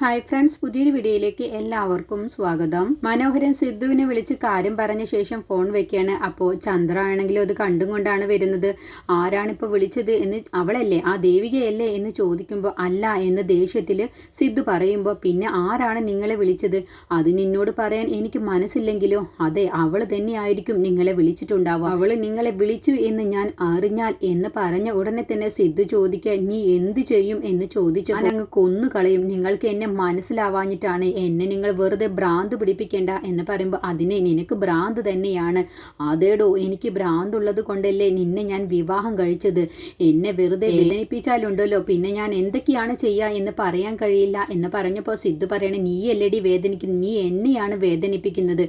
Hi friends പുതിയൊരു വീഡിയോയിലേക്ക് എല്ലാവർക്കും സ്വാഗതം. മനോഹരൻ സിദ്ധുവിനെ വിളിച്ച് കാര്യം പറഞ്ഞ ശേഷം ഫോൺ വെക്കുകയാണ്. അപ്പോൾ ചന്ദ്ര ആണെങ്കിലും അത് കണ്ടും കൊണ്ടാണ് വരുന്നത്. ആരാണിപ്പോൾ വിളിച്ചത് എന്ന് അവളല്ലേ? ആ ദേവികയല്ലേ എന്ന് ചോദിക്കുമ്പോൾ അല്ല എന്ന് ദേഷ്യത്തിൽ സിദ്ധു പറയുമ്പോൾ പിന്നെ ആരാണ് നിങ്ങളെ വിളിച്ചത്? അത് നിന്നോട് പറയാൻ എനിക്ക് മനസ്സില്ലെങ്കിലോ? അതെ അവൾ തന്നെയായിരിക്കും നിങ്ങളെ വിളിച്ചിട്ടുണ്ടാവുക. അവൾ നിങ്ങളെ വിളിച്ചു എന്ന് ഞാൻ അറിഞ്ഞാൽ എന്ന് പറഞ്ഞ ഉടനെ തന്നെ സിദ്ധു ചോദിക്കുക നീ എന്ത് ചെയ്യും? എന്ന് ചോദിച്ചു ഞാൻ അങ്ങ് കൊന്നുകളയും. നിങ്ങൾക്ക് എന്നെ മനസ്സിലാവാഞ്ഞിട്ടാണ് എന്നെ നിങ്ങൾ വെറുതെ ഭ്രാന്ത് പിടിപ്പിക്കേണ്ട എന്ന് പറയുമ്പോൾ അതിനെ നിനക്ക് ഭ്രാന്ത് തന്നെയാണ്. അതേടോ എനിക്ക് ഭ്രാന്തുള്ളത് കൊണ്ടല്ലേ നിന്നെ ഞാൻ വിവാഹം കഴിച്ചത്? എന്നെ വെറുതെ വേദനിപ്പിച്ചാലുണ്ടല്ലോ പിന്നെ ഞാൻ എന്തൊക്കെയാണ് ചെയ്യുക എന്ന് പറയാൻ കഴിയില്ല എന്ന് പറഞ്ഞപ്പോൾ സിദ്ധു പറയണേ നീ അല്ലടി വേദനിക്കുന്നത് നീ എന്നെയാണ് വേദനിപ്പിക്കുന്നത്.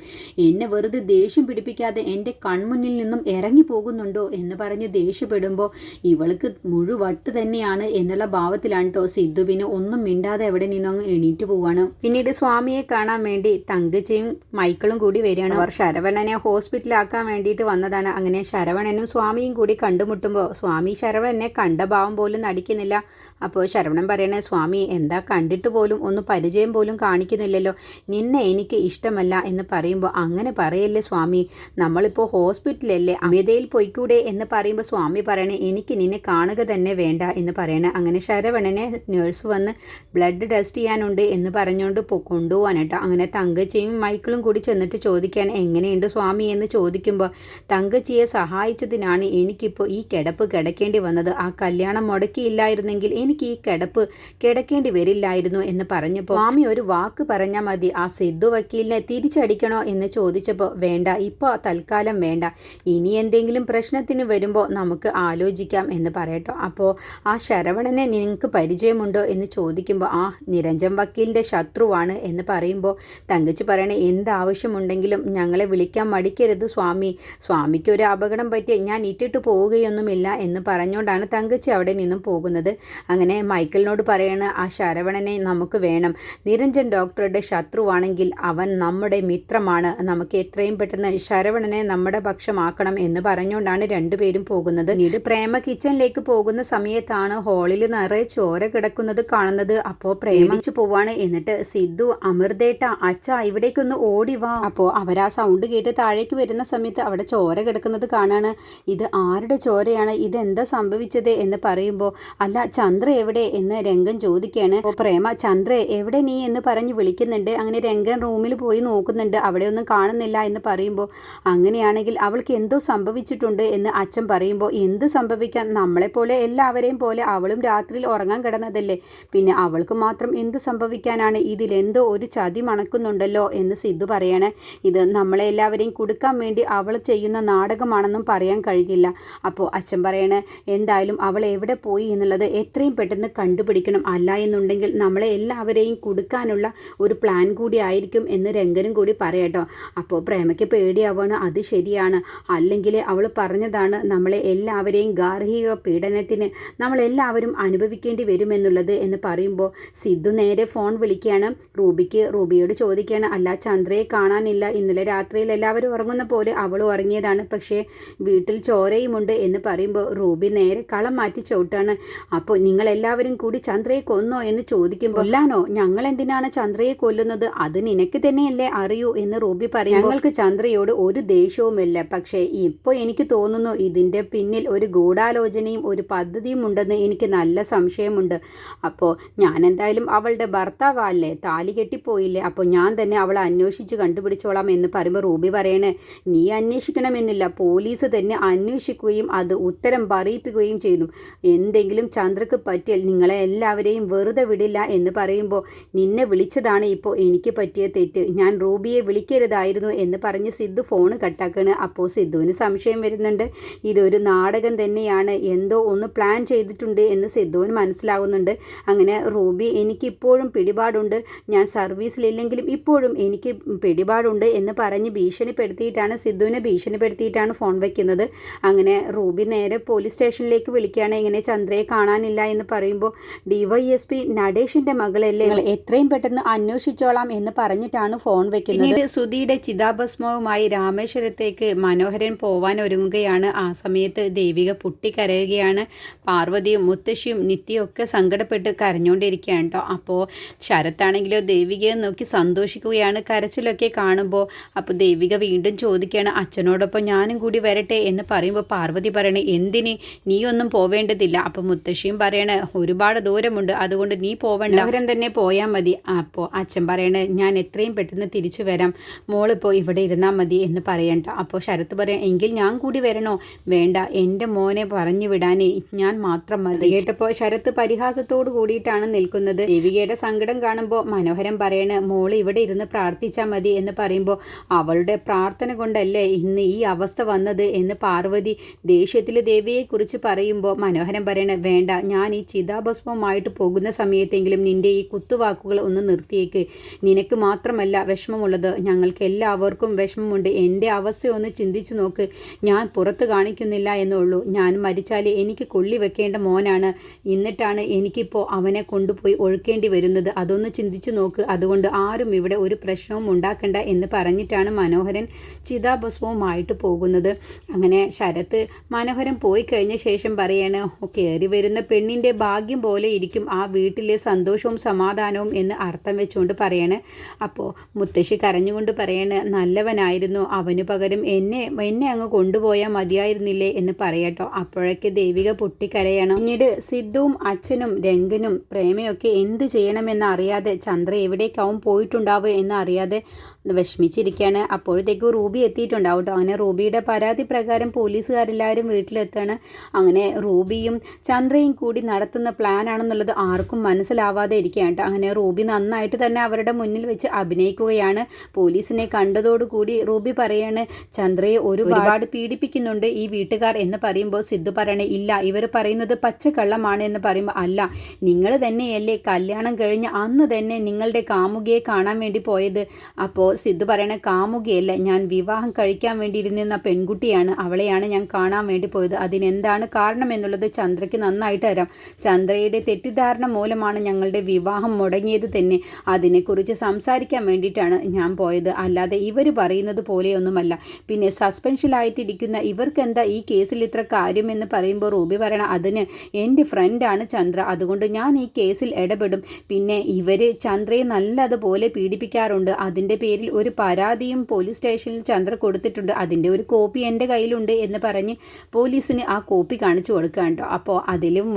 എന്നെ വെറുതെ ദേഷ്യം പിടിപ്പിക്കാതെ എന്റെ കൺമുന്നിൽ നിന്നും ഇറങ്ങി പോകുന്നുണ്ടോ? എന്ന് പറഞ്ഞ് ദേഷ്യപ്പെടുമ്പോൾ ഇവൾക്ക് മുഴുവട്ട് തന്നെയാണ് എന്നുള്ള ഭാവത്തിലാണ് കേട്ടോ സിദ്ധുവിന് ഒന്നും മിണ്ടാതെ എവിടെ നിന്നങ്ങ് എണീറ്റ് പോവാണ്. പിന്നീട് സ്വാമിയെ കാണാൻ വേണ്ടി തങ്കച്ചയും മൈക്കിളും കൂടി വരികയാണ്. അവർ ശരവണനെ ഹോസ്പിറ്റലാക്കാൻ വേണ്ടിയിട്ട് വന്നതാണ്. അങ്ങനെ ശരവണനും സ്വാമിയും കൂടി കണ്ടുമുട്ടുമ്പോൾ സ്വാമി ശരവണനെ കണ്ട ഭാവം പോലും നടിക്കുന്നില്ല. അപ്പോൾ ശരവണൻ പറയണേ സ്വാമി എന്താ കണ്ടിട്ട് പോലും ഒന്ന് പരിചയം പോലും കാണിക്കുന്നില്ലല്ലോ. നിന്നെ എനിക്ക് ഇഷ്ടമല്ല എന്ന് പറയുമ്പോൾ അങ്ങനെ പറയല്ലേ സ്വാമി. നമ്മളിപ്പോൾ ഹോസ്പിറ്റലല്ലേ അമിതയിൽ പോയിക്കൂടെ എന്ന് പറയുമ്പോൾ സ്വാമി പറയണേ എനിക്ക് നിന്നെ കാണുക തന്നെ വേണ്ട എന്ന് പറയണേ. അങ്ങനെ ശരവണനെ നേഴ്സ് വന്ന് ബ്ലഡ് ടെസ്റ്റ് ചെയ്യാനുണ്ട് എന്ന് പറഞ്ഞുകൊണ്ട് കൊണ്ടുപോകാൻ കേട്ടോ. അങ്ങനെ തങ്കച്ചിയും മൈക്കിളും കൂടി ചെന്നിട്ട് ചോദിക്കുകയാണ് എങ്ങനെയുണ്ട് സ്വാമി? എന്ന് ചോദിക്കുമ്പോൾ തങ്കച്ചിയെ സഹായിച്ചതിനാണ് എനിക്കിപ്പോൾ ഈ കിടപ്പ് കിടക്കേണ്ടി വന്നത്. ആ കല്യാണം മുടക്കിയില്ലായിരുന്നെങ്കിൽ എനിക്ക് ഈ കിടപ്പ് കിടക്കേണ്ടി വരില്ലായിരുന്നു എന്ന് പറഞ്ഞപ്പോൾ മാമി ഒരു വാക്ക് പറഞ്ഞാൽ മതി. ആ സിദ്ധു വക്കീലിനെ തിരിച്ചടിക്കണോ എന്ന് ചോദിച്ചപ്പോൾ വേണ്ട ഇപ്പോൾ തൽക്കാലം വേണ്ട. ഇനി എന്തെങ്കിലും പ്രശ്നത്തിന് വരുമ്പോൾ നമുക്ക് ആലോചിക്കാം എന്ന് പറയട്ടോ. അപ്പോൾ ആ ശരവണനെ നിങ്ങൾക്ക് പരിചയമുണ്ടോ എന്ന് ചോദിക്കുമ്പോൾ ആ നിരഞ്ജൻ വക്കീലിന്റെ ശത്രുവാണ് എന്ന് പറയുമ്പോൾ തങ്കച്ചി പറയണേ എന്താവശ്യമുണ്ടെങ്കിലും ഞങ്ങളെ വിളിക്കാൻ മടിക്കരുത് സ്വാമി. സ്വാമിക്ക് ഒരു അപകടം പറ്റിയ ഞാൻ ഇട്ടിട്ട് പോവുകയൊന്നുമില്ല എന്ന് പറഞ്ഞുകൊണ്ടാണ് തങ്കച്ചി അവിടെ നിന്നും പോകുന്നത്. അങ്ങനെ മൈക്കിളിനോട് പറയണ ആ ശരവണനെ നമുക്ക് വേണം. നിരഞ്ജൻ ഡോക്ടറുടെ ശത്രുവാണെങ്കിൽ അവൻ നമ്മുടെ മിത്രമാണ്. നമുക്ക് എത്രയും പെട്ടെന്ന് ശരവണനെ നമ്മുടെ പക്ഷമാക്കണം എന്ന് പറഞ്ഞുകൊണ്ടാണ് രണ്ടുപേരും പോകുന്നത്. പിന്നീട് പ്രേമ കിച്ചണിലേക്ക് പോകുന്ന സമയത്താണ് ഹോളിൽ നിറയെ ചോര കിടക്കുന്നത് കാണുന്നത്. അപ്പോൾ പ്രേമിച്ചു പോവാണ്. എന്നിട്ട് സിദ്ധു അമൃതേട്ട അച്ഛ ഇവിടേക്കൊന്ന് ഓടി വാ. അപ്പോൾ അവരാ സൗണ്ട് കേട്ട് താഴേക്ക് വരുന്ന സമയത്ത് അവിടെ ചോര കിടക്കുന്നത് കാണാണ്. ഇത് ആരുടെ ചോരയാണ്? ഇതെന്താ സംഭവിച്ചത്? എന്ന് പറയുമ്പോൾ അല്ല ചന്ദ്ര എവിടെ എന്ന് രംഗൻ ചോദിക്കുകയാണ്. അപ്പോൾ പ്രേമ ചന്ദ്ര എവിടെ നീ എന്ന് പറഞ്ഞ് വിളിക്കുന്നുണ്ട്. അങ്ങനെ രംഗൻ റൂമിൽ പോയി നോക്കുന്നുണ്ട്. അവിടെ ഒന്നും കാണുന്നില്ല എന്ന് പറയുമ്പോൾ അങ്ങനെയാണെങ്കിൽ അവൾക്ക് എന്തോ സംഭവിച്ചിട്ടുണ്ട് എന്ന് അച്ഛൻ പറയുമ്പോൾ എന്ത് സംഭവിക്കാൻ നമ്മളെപ്പോലെ എല്ലാവരെയും പോലെ അവളും രാത്രിയിൽ ഉറങ്ങാൻ കിടന്നതല്ലേ? പിന്നെ അവൾക്ക് മാത്രം എന്ത് സംഭവിക്കാനാണ്? ഇതിലെന്തോ ഒരു ചതി മണക്കുന്നുണ്ടല്ലോ എന്ന് സിദ്ധു പറയാണ്. ഇത് നമ്മളെ എല്ലാവരെയും കൊടുക്കാൻ വേണ്ടി അവൾ ചെയ്യുന്ന നാടകമാണെന്നും പറയാൻ കഴിയില്ല. അപ്പോൾ അച്ഛൻ പറയണേ എന്തായാലും അവൾ എവിടെ പോയി എന്നുള്ളത് എത്രയും പെട്ടെന്ന് കണ്ടുപിടിക്കണം അല്ല എന്നുണ്ടെങ്കിൽ നമ്മളെ എല്ലാവരെയും കൊടുക്കാനുള്ള ഒരു പ്ലാൻ കൂടി ആയിരിക്കും എന്ന് രംഗനും കൂടി പറയട്ടോ അപ്പോൾ പ്രേമയ്ക്ക് പേടിയാവാണ് അത് ശരിയാണ്. അല്ലെങ്കിൽ അവൾ പറഞ്ഞതാണ് നമ്മളെ എല്ലാവരെയും ഗാർഹിക പീഡനത്തിന് നമ്മളെല്ലാവരും അനുഭവിക്കേണ്ടി വരുമെന്നുള്ളത് എന്ന് പറയുമ്പോൾ സിദ്ധു നേരെ ഫോൺ വിളിക്കുകയാണ്. റൂബിക്ക് റൂബിയോട് ചോദിക്കുകയാണ് അല്ല ചന്ദ്രയെ കാണാനില്ല. ഇന്നലെ രാത്രിയിൽ എല്ലാവരും ഉറങ്ങുന്ന പോലെ അവൾ ഉറങ്ങിയതാണ്. പക്ഷേ വീട്ടിൽ ചോരയുമുണ്ട് എന്ന് പറയുമ്പോൾ റൂബി നേരെ കളം മാറ്റി ചവിട്ടാണ് അപ്പോൾ നിങ്ങളെല്ലാവരും കൂടി ചന്ദ്രയെ കൊന്നോ എന്ന് ചോദിക്കുമ്പോൾ കൊല്ലാനോ ഞങ്ങൾ എന്തിനാണ് ചന്ദ്രയെ കൊല്ലുന്നത്? അത് നിനക്ക് തന്നെയല്ലേ അറിയൂ എന്ന് റൂബി പറയും ഞങ്ങൾക്ക് ചന്ദ്രയോട് ഒരു ദേഷ്യവുമില്ല. പക്ഷേ ഇപ്പോൾ എനിക്ക് തോന്നുന്നു ഇതിന്റെ പിന്നിൽ ഒരു ഗൂഢാലോചനയും ഒരു പദ്ധതിയും ഉണ്ടെന്ന് എനിക്ക് നല്ല സംശയമുണ്ട്. അപ്പോൾ ഞാൻ എന്തായാലും അവളുടെ ഭർത്താവല്ലേ? താലി കെട്ടിപ്പോയില്ലേ? അപ്പോൾ ഞാൻ തന്നെ അവളെ അന്വേഷിച്ച് കണ്ടുപിടിച്ചോളാം എന്ന് പറയുമ്പോൾ റൂബി പറയണേ നീ അന്വേഷിക്കണമെന്നില്ല. പോലീസ് തന്നെ അന്വേഷിക്കുകയും അത് ഉത്തരം പറയിപ്പിക്കുകയും ചെയ്തു എന്തെങ്കിലും ചന്ദ്രക്ക് പറ്റിയാൽ നിങ്ങളെ എല്ലാവരെയും വെറുതെ വിടില്ല എന്ന് പറയുമ്പോൾ നിന്നെ വിളിച്ചതാണ് ഇപ്പോൾ എനിക്ക് പറ്റിയ തെറ്റ്. ഞാൻ റൂബിയെ വിളിക്കരുതായിരുന്നു എന്ന് പറഞ്ഞ് സിദ്ധു ഫോൺ കട്ടാക്കാണ്. അപ്പോൾ സിദ്ധുവിന് സംശയം വരുന്നുണ്ട്. ഇതൊരു നാടകം തന്നെയാണ്. എന്തോ ഒന്ന് പ്ലാൻ ചെയ്തിട്ടുണ്ട് എന്ന് സിദ്ധുവിന് മനസ്സിലാകുന്നുണ്ട് അങ്ങനെ റൂബി എനിക്കിപ്പോഴും പിടിപാടുണ്ട്. ഞാൻ സർവീസിലില്ലെങ്കിലും ഇപ്പോഴും എനിക്ക് പിടിപാടുണ്ട് എന്ന് പറഞ്ഞ് ഭീഷണിപ്പെടുത്തിയിട്ടാണ് സിദ്ധുവിനെ ഭീഷണിപ്പെടുത്തിയിട്ടാണ് ഫോൺ വയ്ക്കുന്നത് അങ്ങനെ റൂബി നേരെ പോലീസ് സ്റ്റേഷനിലേക്ക് വിളിക്കുകയാണ്. ഇങ്ങനെ ചന്ദ്രയെ കാണാനില്ല എന്ന് പറയുമ്പോൾ ഡിവൈഎസ്പി നടേഷിന്റെ മകളല്ലേ? എത്രയും പെട്ടെന്ന് അന്വേഷിച്ചോളാം എന്ന് പറഞ്ഞിട്ടാണ് ഫോൺ വെക്കുന്നത്. പിന്നീട് സുധിയുടെ ചിതാഭസ്മവുമായി രാമേശ്വരത്തേക്ക് മനോഹരൻ പോവാൻ ഒരുങ്ങുകയാണ്. ആ സമയത്ത് ദേവിക പൊട്ടിക്കരയുകയാണ് പാർവതിയും മുത്തശ്ശിയും നിത്യയും ഒക്കെ സങ്കടപ്പെട്ട് കരഞ്ഞുകൊണ്ടിരിക്കുകയാണ് കേട്ടോ. അപ്പോൾ ശരത്താണെങ്കിലോ ദേവികയെ നോക്കി സന്തോഷിക്കുകയാണ് കരച്ചിലൊക്കെ കാണുമ്പോൾ. അപ്പോൾ ദേവിക വീണ്ടും ചോദിക്കുകയാണ് അച്ഛനോടൊപ്പം ഞാനും കൂടി വരട്ടെ എന്ന് പറയുമ്പോൾ പാർവതി പറയണേ എന്തിന്? നീ ഒന്നും പോവേണ്ടതില്ല. അപ്പോൾ മുത്തശ്ശിയും പറയണ ഒരുപാട് ദൂരമുണ്ട്. അതുകൊണ്ട് നീ പോവണ്ട. ദൂരം തന്നെ പോയാൽ മതി. അപ്പോൾ അച്ഛൻ പറയണേ ഞാൻ എത്രയും പെട്ടെന്ന് തിരിച്ചു വരാം. മോളിപ്പോൾ ഇവിടെ ഇരുന്നാൽ മതി എന്ന് പറയണ്ട. അപ്പോൾ ശരത്ത് പറയാം എങ്കിൽ ഞാൻ കൂടി വരണോ? വേണ്ട. എന്റെ മോനെ പറഞ്ഞു വിടാനേ. ഞാൻ മാത്രം മതി. കേട്ടപ്പോൾ ശരത്ത് പരിഹാസത്തോട് കൂടിയിട്ടാണ് നിൽക്കുന്നത്. ദേവികയുടെ സങ്കടം കാണുമ്പോൾ മനോഹരം പറയണ് മോൾ ഇവിടെ ഇരുന്ന് പ്രാർത്ഥിച്ചാൽ മതി എന്ന് പറയുമ്പോൾ അവളുടെ പ്രാർത്ഥന കൊണ്ടല്ലേ ഇന്ന് ഈ അവസ്ഥ വന്നത് എന്ന് പാർവതി ദേഷ്യത്തിൽ ദേവിയെക്കുറിച്ച് പറയുമ്പോൾ മനോഹരം പറയണ വേണ്ട. ഞാൻ ഈ ചിതാഭസ്മവുമായിട്ട് പോകുന്ന സമയത്തെങ്കിലും നിന്റെ ഈ കുത്തുവാക്കുകൾ ഒന്ന് നിർത്തിയേക്ക്. നിനക്ക് മാത്രമല്ല വിഷമമുള്ളത്. ഞങ്ങൾക്ക് എല്ലാവർക്കും വിഷമമുണ്ട്. എന്റെ അവസ്ഥയൊന്ന് ചിന്തിച്ചു നോക്ക്. ഞാൻ പുറത്ത് കാണിക്കുന്നില്ല എന്നുള്ളൂ. ഞാൻ മരിച്ചാൽ എനിക്ക് കൊള്ളി വെക്കേണ്ട മോനാണ്. എന്നിട്ടാണ് എനിക്കിപ്പോൾ അവനെ കൊണ്ടുപോയി ഒഴുക്കേണ്ടി വരുന്നത്. അതൊന്ന് ചിന്തിച്ചു നോക്ക്. അതുകൊണ്ട് ആരും ഇവിടെ ഒരു പ്രശ്നവും ഉണ്ടാക്കണ്ട എന്ന് പറഞ്ഞിട്ടാണ് മനോഹരൻ ചിതാഭസ്മവുമായിട്ട് പോകുന്നത്. അങ്ങനെ ശരത്ത് മനോഹരൻ പോയി കഴിഞ്ഞ ശേഷം പറയാണ് കയറി വരുന്ന പെണ്ണിന്റെ ഭാഗ്യം പോലെ ഇരിക്കും. ആ വീട്ടിലെ സന്തോഷവും സമാധാനവും എന്ന് അർത്ഥം വെച്ചുകൊണ്ട് പറയാണ്. അപ്പോൾ മുത്തശ്ശി കരഞ്ഞുകൊണ്ട് പറയാണ് നല്ലവനായിരുന്നു. അവന് പകരം എന്നെ എന്നെ അങ്ങ് കൊണ്ടുപോയാൽ മതിയായിരുന്നില്ലേ? എന്ന് പറയട്ടോ. അപ്പോഴൊക്കെ ദേവിക പൊട്ടിക്കരയണം. പിന്നീട് സിദ്ധുവും അച്ഛനും രംഗനും പ്രേമയൊക്കെ എന്ത് ചെയ്യണമെന്ന് അറിയാതെ ചന്ദ്ര എവിടേക്കാവും പോയിട്ടുണ്ടാവുക എന്ന് അറിയാതെ വിഷമിച്ചിരിക്കുകയാണ്. അപ്പോഴത്തേക്ക് റൂബി എത്തിയിട്ടുണ്ടാവും കേട്ടോ. അങ്ങനെ റൂബിയുടെ പരാതി പ്രകാരം പോലീസുകാരെല്ലാവരും വീട്ടിലെത്താണ് അങ്ങനെ റൂബിയും ചന്ദ്രയും കൂടി നടത്തുന്ന പ്ലാനാണെന്നുള്ളത് ആർക്കും മനസ്സിലാവാതെ ഇരിക്കുകയാണ്. അങ്ങനെ റൂബി നന്നായിട്ട് തന്നെ അവരുടെ മുന്നിൽ വെച്ച് അഭിനയിക്കുകയാണ്. പോലീസിനെ കണ്ടതോടുകൂടി റൂബി പറയാണ് ചന്ദ്രയെ ഒരുപാട് പീഡിപ്പിക്കുന്നുണ്ട് ഈ വീട്ടുകാർ എന്ന് പറയുമ്പോൾ സിദ്ധു പറയണേ ഇല്ല ഇവർ പറയുന്നത് പച്ചക്കള്ളമാണ് എന്ന് പറയുമ്പോൾ അല്ല നിങ്ങൾ തന്നെയല്ലേ കല്യാണം കഴിഞ്ഞ് അന്ന് തന്നെ നിങ്ങളുടെ കാമുകിയെ കാണാൻ വേണ്ടി പോയത്? അപ്പോൾ സിദ്ധു പറയണ കാമുകിയല്ല ഞാൻ വിവാഹം കഴിക്കാൻ വേണ്ടി ഇരുന്നിരുന്ന പെൺകുട്ടിയാണ്. അവളെയാണ് ഞാൻ കാണാൻ വേണ്ടി പോയത്. അതിനെന്താണ് കാരണം എന്നുള്ളത് ചന്ദ്രയ്ക്ക് നന്നായിട്ട് അറിയാം. ചന്ദ്രയുടെ തെറ്റിദ്ധാരണ മൂലമാണ് ഞങ്ങളുടെ വിവാഹം മുടങ്ങിയത് തന്നെ. അതിനെക്കുറിച്ച് സംസാരിക്കാൻ വേണ്ടിയിട്ടാണ് ഞാൻ പോയത്. അല്ലാതെ ഇവർ പറയുന്നത് പോലെയൊന്നുമല്ല. പിന്നെ സസ്പെൻഷനിലായിട്ടിരിക്കുന്ന ഇവർക്കെന്താ ഈ കേസിൽ ഇത്ര കാര്യമെന്ന് പറയുമ്പോൾ റൂബി പറയണം അതിന് എന്റെ ഫ്രണ്ടാണ് ചന്ദ്ര. അതുകൊണ്ട് ഞാൻ ഈ കേസിൽ ഇടപെടും. പിന്നെ ഇവർ ചന്ദ്രയെ നല്ലതുപോലെ പീഡിപ്പിക്കാറുണ്ട്. അതിന്റെ പേരിൽ ഒരു പരാതിയും പോലീസ് സ്റ്റേഷനിൽ ചന്ദ്ര കൊടുത്തിട്ടുണ്ട്. അതിന്റെ ഒരു കോപ്പി എന്റെ കയ്യിലുണ്ട് എന്ന് പറഞ്ഞ് പോലീസിന് ആ കോപ്പി കാണിച്ചു കൊടുക്കുക കേട്ടോ. അപ്പോൾ അതിലും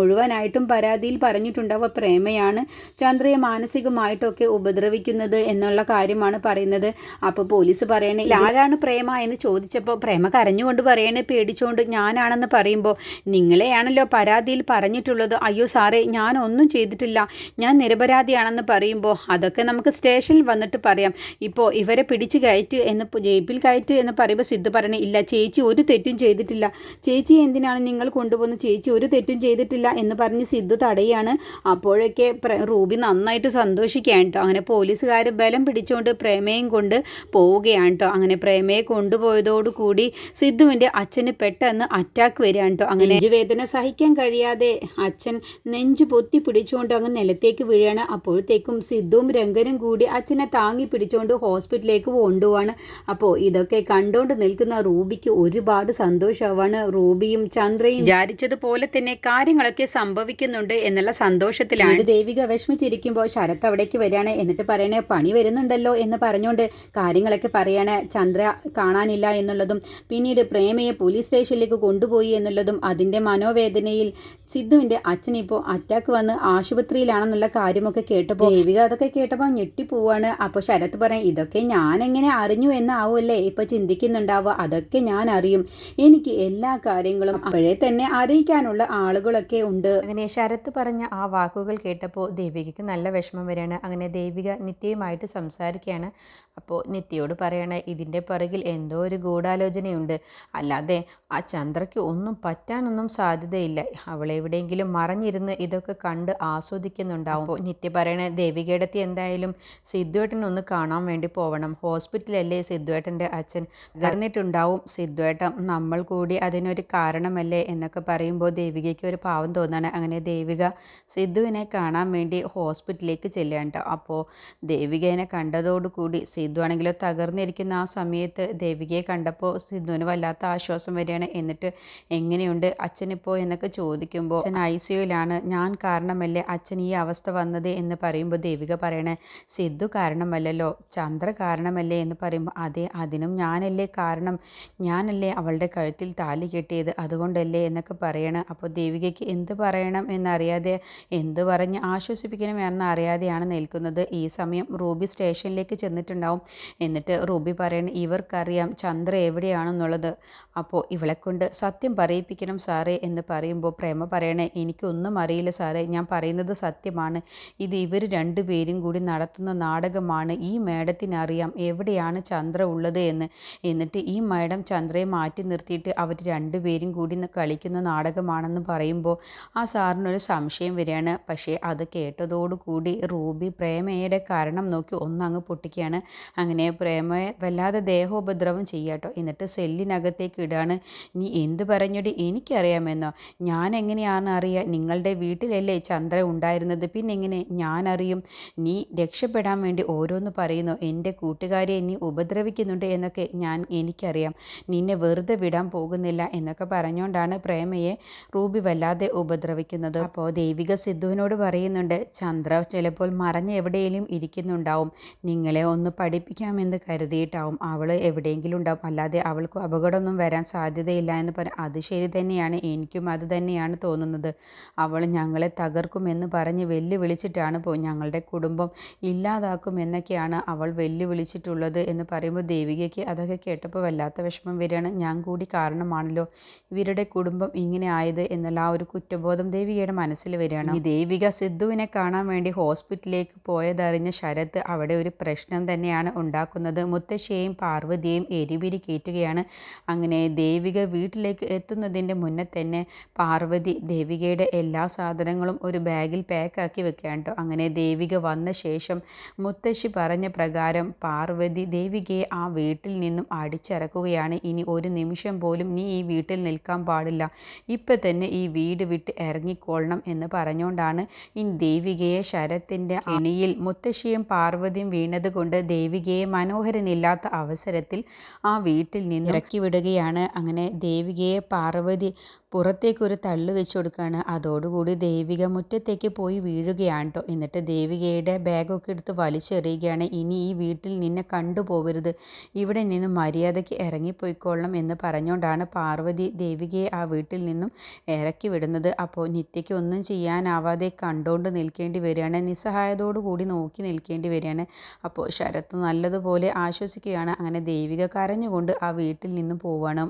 മുഴുവനായിട്ടും പരാതിയിൽ പറഞ്ഞിട്ടുണ്ട് അവ പ്രേമയാണ് ചന്ദ്രയെ മാനസികമായിട്ടൊക്കെ ഉപദ്രവിക്കുന്നത് എന്നുള്ള കാര്യമാണ് പറയുന്നത്. അപ്പോൾ പോലീസ് പറയണേ ആരാണ് പ്രേമ? എന്ന് ചോദിച്ചപ്പോൾ പ്രേമ കരഞ്ഞുകൊണ്ട് പറയണേ പേടിച്ചുകൊണ്ട് ഞാനാണെന്ന് പറയുമ്പോൾ നിങ്ങളെയാണല്ലോ പരാതിയിൽ പറഞ്ഞിട്ടുള്ളത്. അയ്യോ സാറേ ഞാൻ ഒന്നും ചെയ്തിട്ടില്ല. ഞാൻ നിരപരാധിയാണെന്ന് പറയുമ്പോൾ അതൊക്കെ നമുക്ക് സ്റ്റേഷനിൽ വന്നിട്ട് പറയാം. ഇപ്പോൾ ഇവരെ പിടിച്ച് കയറ്റ് എന്ന് ജയിപ്പിൽ കയറ്റ് എന്ന് പറയുമ്പോൾ സിദ്ധു പറയണേ ഇല്ല ചേച്ചി ഒരു തെറ്റും ചെയ്തിട്ടില്ല. ചേച്ചി എന്തിനാണ് നിങ്ങൾ കൊണ്ടുപോകുന്നത്? ചേച്ചി ഒരു തെറ്റും ചെയ്തിട്ടില്ല എന്ന് പറഞ്ഞ് സിദ്ധു തടയാണ്. അപ്പോഴൊക്കെ റൂബി നന്നായിട്ട് സന്തോഷിക്കുകയാണ് കേട്ടോ. അങ്ങനെ പോലീസുകാർ ബലം പിടിച്ചുകൊണ്ട് പ്രേമയും കൊണ്ട് പോവുകയാണ് കേട്ടോ. അങ്ങനെ പ്രേമയെ കൊണ്ടുപോയതോടുകൂടി സിദ്ധുവിന്റെ അച്ഛന് പെട്ടെന്ന് അറ്റാക്ക് വരികയാണ് കേട്ടോ. അങ്ങനെ വേദന സഹിക്കാൻ കഴിയാതെ അച്ഛൻ നെഞ്ച് പൊത്തി പിടിച്ചുകൊണ്ട് അങ്ങ് നിലത്തേക്ക് വീഴുകയാണ് അപ്പോഴത്തേക്കും സിദ്ധുവും രംഗനും കൂടി അച്ഛനെ താങ്ങി പിടിച്ചുകൊണ്ട് ഹോസ്പിറ്റലിലേക്ക് കൊണ്ടുപോവാണ്. അപ്പോൾ ഇതൊക്കെ കണ്ടുകൊണ്ട് നിൽക്കുന്ന റൂബിക്ക് ഒരുപാട് സന്തോഷമാണ്. റൂബിയും ചന്ദ്രയും വിചാരിച്ചതുപോലെ തന്നെ കാര്യങ്ങളൊക്കെ സംഭവിക്കുന്നുണ്ട് എന്നുള്ള സന്തോഷത്തിലാണ്. ദേവിക വിഷമിച്ചിരിക്കുമ്പോൾ ശരത്ത് അവിടേക്ക് വരികയാണ്. എന്നിട്ട് പറയണേ പണി വരുന്നുണ്ടല്ലോ എന്ന് പറഞ്ഞുകൊണ്ട് കാര്യങ്ങളൊക്കെ പറയാണ്. ചന്ദ്ര കാണാനില്ല എന്നുള്ളതും പിന്നീട് പ്രേമയെ പോലീസ് സ്റ്റേഷനിലേക്ക് കൊണ്ടുപോയി എന്നുള്ളതും അതിന്റെ മനോവേദനയിൽ സിദ്ധുവിന്റെ അച്ഛനിപ്പോൾ അറ്റാക്ക് വന്ന് ആശുപത്രിയിലാണെന്നുള്ള കാര്യമൊക്കെ കേട്ടപ്പോൾ ദേവിക അതൊക്കെ കേട്ടപ്പോൾ ഞെട്ടിപ്പോവാണ് അപ്പോൾ ശരത്ത് പറയാം ഇതൊക്കെ ഞാൻ എങ്ങനെ അറിഞ്ഞു എന്നാവുമല്ലേ ഇപ്പോൾ ചിന്തിക്കുന്നുണ്ടാവുക. അതൊക്കെ ഞാൻ അറിയും. എനിക്ക് എല്ലാ കാര്യങ്ങളും അപ്പോഴേ തന്നെ അറിയിക്കാനുള്ള ആളുകളൊക്കെ ഉണ്ട്. അങ്ങനെ ശരത്ത് പറഞ്ഞ ആ വാക്കുകൾ കേട്ടപ്പോൾ ദേവികയ്ക്ക് നല്ല വിഷമം വരികയാണ്. അങ്ങനെ ദേവിക നിത്യയുമായിട്ട് സംസാരിക്കുകയാണ്. അപ്പോൾ നിത്യയോട് പറയണ ഇതിന്റെ പിറകിൽ എന്തോ ഒരു ഗൂഢാലോചനയുണ്ട്. അല്ലാതെ ആ ചന്ദ്രയ്ക്ക് ഒന്നും പറ്റാനൊന്നും സാധ്യതയില്ല. അവൾ എവിടെയെങ്കിലും മറഞ്ഞിരുന്ന് ഇതൊക്കെ കണ്ട് ആസ്വദിക്കുന്നുണ്ടാവും. അപ്പോൾ നിത്യ പറയണ ദേവികയുടെ എന്തായാലും സിദ്ധുവേട്ടനൊന്ന് കാണാൻ വേണ്ടി പോകണം ഹോസ്പിറ്റലല്ലേ സിദ്ധുവേട്ടന്റെ അച്ഛൻ? കറിഞ്ഞിട്ടുണ്ടാവും സിദ്ധുവേട്ടൻ. നമ്മൾ കൂടി അതിനൊരു കാരണമല്ലേ? എന്നൊക്കെ പറയുമ്പോൾ ദേവികയ്ക്ക് ഒരു പാവം തോന്നാണ്. അങ്ങനെ ദേവിക സിദ്ധുവിനെ കാണാൻ വേണ്ടി ഹോസ്പിറ്റലിലേക്ക് ചെല്ലുകയാണ് അപ്പോൾ ദേവികയെ കണ്ടതോടുകൂടി സിദ്ധു ആണെങ്കിലോ തകർന്നിരിക്കുന്ന ആ സമയത്ത് ദേവികയെ കണ്ടപ്പോൾ സിദ്ധുവിന് വല്ലാത്ത ആശ്വാസം വരികയാണ്. എന്നിട്ട് എങ്ങനെയുണ്ട് അച്ഛനിപ്പോൾ എന്നൊക്കെ ചോദിക്കുമ്പോൾ അച്ഛൻ ഐ സിയുയിലാണ് ഞാൻ കാരണമല്ലേ അച്ഛൻ ഈ അവസ്ഥ വന്നത് എന്ന് പറയുമ്പോൾ ദേവിക പറയണേ സിദ്ധു കാരണമല്ലല്ലോ ചന്ദ്ര കാരണമല്ലേ എന്ന് പറയുമ്പോൾ അതെ അതിനും ഞാനല്ലേ കാരണം ഞാനല്ലേ അവളുടെ കഴുത്തിൽ താലി കെട്ടിയത് അതുകൊണ്ടല്ലേ എന്നൊക്കെ പറയണേ. അപ്പോൾ ദേവികയ്ക്ക് എന്ത് പറയണം എന്നറിയാതെ എന്ത് പറഞ്ഞ് ആശ്വസിപ്പിക്കണം എന്നറിയാതെയാണ് നിൽക്കുന്നത്. ഈ സമയം റൂബി സ്റ്റേഷനിലേക്ക് ചെന്നിട്ടുണ്ടാവും. എന്നിട്ട് റൂബി പറയണം ഇവർക്കറിയാം ചന്ദ്ര എവിടെയാണെന്നുള്ളത്. അപ്പോൾ ഇവളെക്കൊണ്ട് സത്യം പറയിപ്പിക്കണം സാറേ എന്ന് പറയുമ്പോൾ പ്രേമ പറയണേ എനിക്കൊന്നും അറിയില്ല സാറേ ഞാൻ പറയുന്നത് സത്യമാണ്. ഇത് ഇവർ രണ്ടുപേരും കൂടി നടത്തുന്ന നാടകമാണ്. ഈ മേഡത്തിനറിയാം എവിടെയാണ് ചന്ദ്ര ഉള്ളത് എന്ന്. എന്നിട്ട് ഈ മേഡം ചന്ദ്രയെ മാറ്റി നിർത്തിയിട്ട് അവർ രണ്ടുപേരും കൂടി കളിക്കുന്ന നാടകമാണെന്ന് പറയുമ്പോൾ ആ സാറിനൊരു സംശയം വരികയാണ്. പക്ഷേ അത് കേട്ടതോടുകൂടി റൂബി പ്രേമയുടെ കാരണം നോക്കി ഒന്നങ്ങ് പൊട്ടിക്കുകയാണ്. അങ്ങനെ പ്രേമയെ വല്ലാതെ ദേഹോപദ്രവം ചെയ്യാട്ടോ എന്നിട്ട് സെല്ലിനകത്തേക്ക് ഇടാണ് നീ എന്ത് പറഞ്ഞിട്ട് എനിക്കറിയാമെന്നോ? ഞാൻ എങ്ങനെയാണ് അറിയുക? നിങ്ങളുടെ വീട്ടിലല്ലേ ചന്ദ്ര ഉണ്ടായിരുന്നത്? പിന്നെ എങ്ങനെ ഞാൻ അറിയും നീ രക്ഷപ്പെടാൻ വേണ്ടി ഓരോന്ന് പറയുന്നു. എന്റെ കൂട്ടുകാരെ നീ ഉപദ്രവിക്കുന്നുണ്ട് എന്നൊക്കെ ഞാൻ എനിക്കറിയാം. നിന്നെ വെറുതെ വിടാൻ പോകുന്നില്ല എന്നൊക്കെ പറഞ്ഞുകൊണ്ടാണ് പ്രേമയെ റൂബി വല്ലാതെ ഉപദ്രവിക്കുന്നത്. അപ്പോൾ ദൈവിക സിദ്ധുവിനോട് പറയുന്നുണ്ട് ചന്ദ്ര ചിലപ്പോൾ മറഞ്ഞ് എവിടെയെങ്കിലും ഇരിക്കുന്നുണ്ടാവും. നിങ്ങളെ ഒന്ന് പഠിപ്പിക്കാമെന്ന് കരുതിയിട്ടാവും അവൾ എവിടെയെങ്കിലും ഉണ്ടാവും. അല്ലാതെ അവൾക്ക് അപകടമൊന്നും വരാൻ സാധ്യതയില്ല എന്ന് പറ അത് ശരി തന്നെയാണ് എനിക്കും അത് തന്നെയാണ് തോന്നുന്നത്. അവൾ ഞങ്ങളെ തകർക്കുമെന്ന് പറഞ്ഞ് വെല്ലുവിളിച്ചിട്ടാണ് പോ ഞങ്ങളുടെ കുടുംബം ഇല്ലാതാക്കും എന്നൊക്കെയാണ് അവൾ വെല്ലുവിളിച്ചിട്ടുള്ളത് എന്ന് പറയുമ്പോൾ ദേവികയ്ക്ക് അതൊക്കെ കേട്ടപ്പോൾ വല്ലാത്ത വിഷമം വരികയാണ്. ഞാൻ കൂടി കാരണമാണല്ലോ ഇവരുടെ കുടുംബം ഇങ്ങനെ ആയത് എന്നുള്ള ആ ഒരു കുറ്റബോധം ദേവികയുടെ മനസ്സിൽ വരികയാണ്. ഈ ദേവിക സിദ്ധുവിനെ കാണാൻ വേണ്ടി ഹോസ്പിറ്റലിലേക്ക് പോയതറിഞ്ഞ ശരത് അവിടെ ഒരു പ്രശ്നം തന്നെയാണ് ഉണ്ടാക്കുന്നത്. മുത്തശ്ശിയെയും പാർവതിയെയും എരിപിരി കയറ്റുകയാണ്. അങ്ങനെ ദേവിക വീട്ടിലേക്ക് എത്തുന്നതിന്റെ മുന്നേ തന്നെ പാർവതി ദേവികയുടെ എല്ലാ സാധനങ്ങളും ഒരു ബാഗിൽ പാക്കാക്കി വെക്കുകയാണ് കേട്ടോ. അങ്ങനെ ദേവിക വന്ന ശേഷം മുത്തശ്ശി പറഞ്ഞ പ്രകാരം പാർവതി ദേവികയെ ആ വീട്ടിൽ നിന്നും അടിച്ചിറക്കുകയാണ്. ഇനി ഒരു നിമിഷം പോലും നീ ഈ വീട്ടിൽ നിൽക്കാൻ പാടില്ല. ഇപ്പം തന്നെ ഈ വീട് വിട്ട് ഇറങ്ങിക്കൊള്ളണം എന്ന് പറഞ്ഞുകൊണ്ടാണ് ഈ ദേവികയെ ശരത്തിന്റെ അണിയിൽ മുത്തശ്ശിയും പാർവതിയും വീണത് കൊണ്ട് ദേവികയെ മനോഹരനില്ലാത്ത അവസരത്തിൽ ആ വീട്ടിൽ നിന്ന് ഇറക്കി വിടുകയാണ് അങ്ങനെ ദേവികയെ പാർവതി പുറത്തേക്ക് ഒരു തള്ളു വെച്ച് കൊടുക്കുകയാണ് അതോടുകൂടി ദേവിക മുറ്റത്തേക്ക് പോയി വീഴുകയാണ് കേട്ടോ എന്നിട്ട് ദേവികയുടെ ബാഗൊക്കെ എടുത്ത് വലിച്ചെറിയുകയാണ്. ഇനി ഈ വീട്ടിൽ നിന്നെ കണ്ടുപോകരുത് ഇവിടെ നിന്ന് മര്യാദയ്ക്ക് ഇറങ്ങിപ്പോയിക്കൊള്ളണം എന്ന് പറഞ്ഞുകൊണ്ടാണ് പാർവതി ദേവികയെ ആ വീട്ടിൽ നിന്നും ഇറക്കി വിടുന്നത്. അപ്പോൾ നിത്യയ്ക്ക് ഒന്നും ചെയ്യാനാവാതെ കണ്ടുകൊണ്ട് നിൽക്കേണ്ടി വരികയാണ്. നിസ്സഹായതോടുകൂടി നോക്കി നിൽക്കേണ്ടി വരികയാണ്. അപ്പോൾ ശരത്ത് നല്ലതുപോലെ ആശ്വസിക്കുകയാണ്. അങ്ങനെ ദേവിക കരഞ്ഞുകൊണ്ട് ആ വീട്ടിൽ നിന്നും പോവണം.